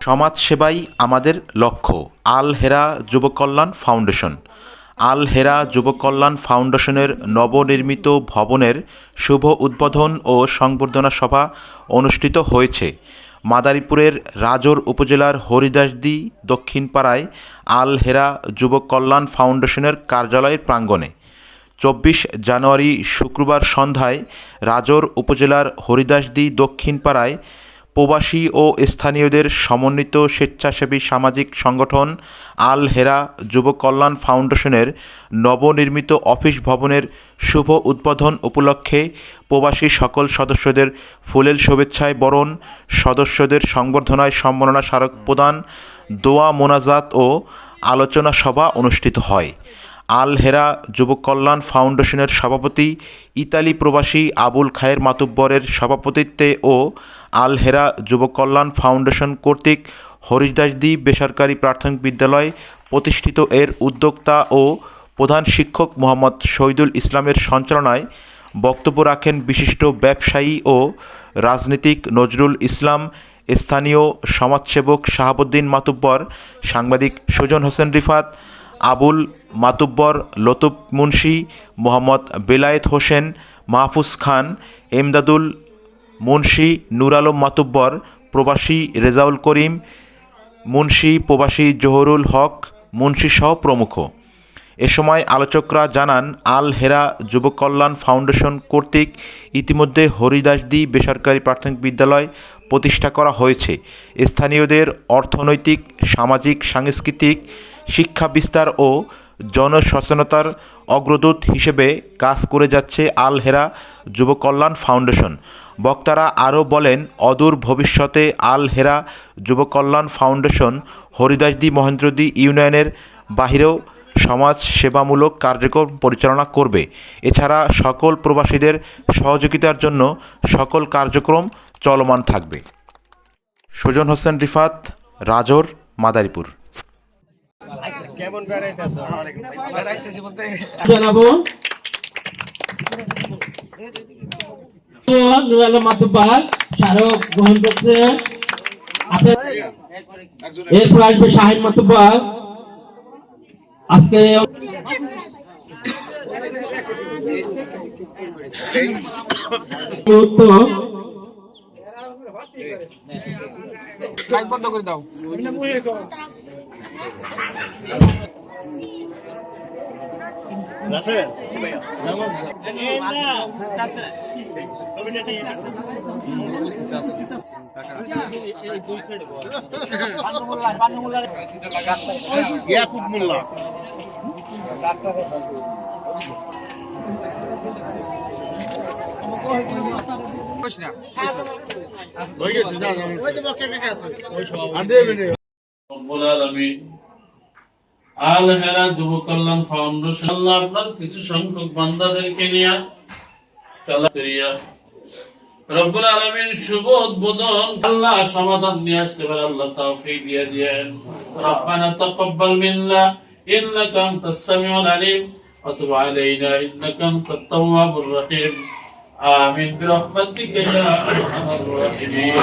সমাজসেবাই আমাদের লক্ষ্য। আল হেরা যুব ফাউন্ডেশন। আল হেরা যুব ফাউন্ডেশনের নবনির্মিত ভবনের শুভ উদ্বোধন ও সংবর্ধনা সভা অনুষ্ঠিত হয়েছে। মাদারীপুরের রাজোর উপজেলার হরিদাসদি দক্ষিণপাড়ায় আল হেরা যুব কল্যাণ ফাউন্ডেশনের কার্যালয়ের প্রাঙ্গণে চব্বিশ জানুয়ারি শুক্রবার সন্ধ্যায় রাজোর উপজেলার হরিদাসদি দক্ষিণপাড়ায় প্রবাসী ও স্থানীয়দের সমন্বিত স্বেচ্ছাসেবী সামাজিক সংগঠন আল হেরা যুব কল্যাণ ফাউন্ডেশনের নবনির্মিত অফিস ভবনের শুভ উদ্বোধন উপলক্ষে প্রবাসী সকল সদস্যদের ফুলেল শুভেচ্ছায় বরণ, সদস্যদের সংবর্ধনায় সম্মাননা স্মারক প্রদান, দোয়া মোনাজাত ও আলোচনা সভা অনুষ্ঠিত হয়। আল হেরা যুব কল্যাণ ফাউন্ডেশনের সভাপতি ইতালি প্রবাসী আবুল খায়ের মাতুব্বরের সভাপতিত্বে ও আল হেরা যুব কল্যাণ ফাউন্ডেশন কর্তৃক হরিদাসদি বেসরকারি প্রাথমিক বিদ্যালয় প্রতিষ্ঠিত এর উদ্যোক্তা ও প্রধান শিক্ষক মোহাম্মদ শহীদুল ইসলামের সঞ্চালনায় বক্তব্য রাখেন বিশিষ্ট ব্যবসায়ী ও রাজনীতিক নজরুল ইসলাম, স্থানীয় সমাজসেবক শাহাবুদ্দিন মাতুব্বর, সাংবাদিক সুজন হোসেন রিফাত, আবুল মাতুব্বর লতুব মুন্সি, মোহাম্মদ বেলায়েত হোসেন, মাহফুজ খান, এমদাদুল মুন্সি নুর আলম মাতুব্বর, প্রবাসী রেজাউল করিম, মুন্সী প্রবাসী জহরুল হক, মুন্সি সহ প্রমুখ। এ সময় আলোচকরা জানান, আল হেরা যুব কল্যাণ ফাউন্ডেশন কর্তৃক ইতিমধ্যে হরিদাসদি বেসরকারি প্রাথমিক বিদ্যালয় প্রতিষ্ঠা করা হয়েছে। স্থানীয়দের অর্থনৈতিক, সামাজিক, সাংস্কৃতিক, শিক্ষা বিস্তার ও জনসচেতনতার অগ্রদূত হিসেবে কাজ করে যাচ্ছে আল হেরা যুব কল্যাণ ফাউন্ডেশন। বক্তারা আরও বলেন, অদূর ভবিষ্যতে আল হেরা যুব কল্যাণ ফাউন্ডেশন হরিদাসদি মহেন্দ্রদি ইউনিয়নের বাহিরেও সমাজ সেবামূলক কার্যক্রম পরিচালনা করবে। এছাড়া সকল প্রবাসীদের সহযোগিতার জন্য সকল কার্যক্রম চলমান থাকবে। সুজন হোসেন রিফাত, রাজর, মাদারীপুর। জানাব নুরাল মাতুব্বার স্মারক গ্রহণ করছে। আপনার এরপর আসবে শাহিন মাতুব্বার আজকে বন্ধ করে দাও। ইয়াকুব মোল্লা যা যা ওই তো বকে কে আছে আর দেবে না রব্বুল আলামিন আল হেরা যুব কল্যাণ ফাউন্ডেশন আল্লাহ আপনার কিছু সংখ্যক বান্দাদেরকে নিয়ে চালা করিয়া রব্বুল আলামিন শুভ উদ্বোধন আল্লাহ সমাধান নিয়ে আসতে পারে আল্লাহ তৌফিক দিয়ে দিয়েন রব্বানা তাকাব্বাল মিন্না ইন্নাকা আনতাস সামিউল আলিম ওয়া তুব আলাইনা ইন্নাকা আনতাত তাওয়াবুর রহিম آمين برحمتك يا أرحم الراحمين